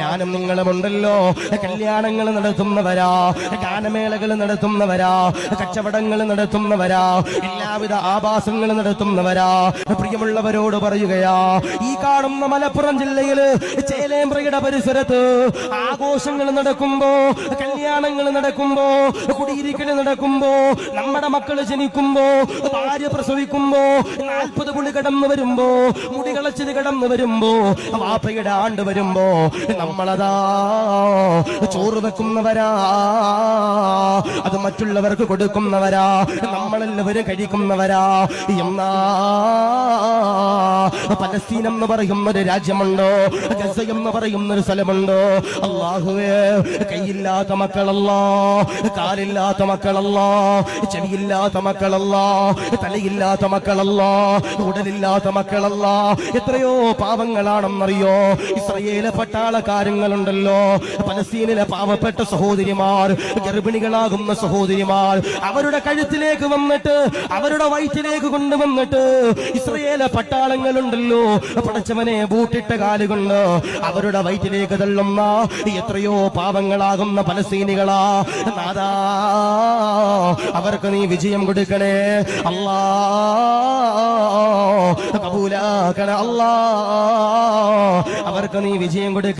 ഞാനും നിങ്ങളുമുണ്ടല്ലോ. കല്യാണങ്ങൾ നടത്തുന്നവരാ ഗാനമേളകൾ നടത്തുന്നവരാ കച്ചവടങ്ങൾ നടത്തുന്നവരാ എല്ലാവിധ ആഭാസങ്ങൾ നടത്തുന്നവരാ. പ്രിയമുള്ളവരോട് പറയുകയാ ഈ കാണുന്ന മലപ്പുറം ജില്ലയിൽ ചേലേമ്പ്രയുടെ പരിസരത്ത് ആഘോഷങ്ങൾ നടക്കുമ്പോ കല്യാണങ്ങൾ നടക്കുമ്പോ കുടിയിരിക്കൽ നടക്കുമ്പോ നമ്മുടെ മക്കൾ ജനിക്കുമ്പോ ഭാര്യ പ്രസവിക്കുമ്പോ നാൽപ്പത് പുളി കടന്നു വരുമ്പോ മുടി കളച്ചത് കടന്നു വരുമ്പോ വാപ്പയുടെ ആണ്ട് വരുമ്പോ നമ്മളതാ ചോറ് വെക്കുന്നവരാ അത് മറ്റുള്ളവർക്ക് കൊടുക്കുന്നവരാ നമ്മളെല്ലാവരും കഴിക്കുന്നവരാ. എന്നാ പലസ്തീൻ എന്ന് പറയുന്ന ഒരു രാജ്യമുണ്ടോ? ഗസ എന്ന് പറയുന്ന ഒരു സ്ഥലമുണ്ടോ? അള്ളാഹുവേ കൈയില്ലാത്ത മക്കളല്ലോ കാലില്ലാത്ത മക്കളല്ലോ ചെവിയില്ലാത്ത മക്കളല്ലോ തലയില്ലാത്ത മക്കളല്ലോ ഉടലില്ലാത്ത മക്കളല്ലോ. എത്രയോ പാവങ്ങളാണെന്നറിയോ? ഇസ്രയേലെ പട്ടാള കാര്യങ്ങളുണ്ടല്ലോ പലസ്തീനിലെ പാവപ്പെട്ട സഹോദരിമാർ ഗർഭിണികളാകുന്ന സഹോദരിമാർ അവരുടെ കഴുത്തിലേക്ക് വന്നിട്ട് അവരുടെ വയറ്റിലേക്ക് കൊണ്ടുവന്നിട്ട് ഇസ്രയേലെ പട്ടാളങ്ങളുണ്ടല്ലോ പടച്ചവനെ ബൂട്ടിട്ട കാലുകൊണ്ട് അവരുടെ വയറ്റിലേക്ക് തള്ളുന്ന എത്രയോ പാപങ്ങളാകുന്ന പലസ്തീനികളാ നാദാ അവർക്ക് നീ വിജയം കൊടുക്കണേ. അല്ലാ കബൂലാക്കണ അല്ലാ അവർക്ക് നീ വിജയം കൊടുക്ക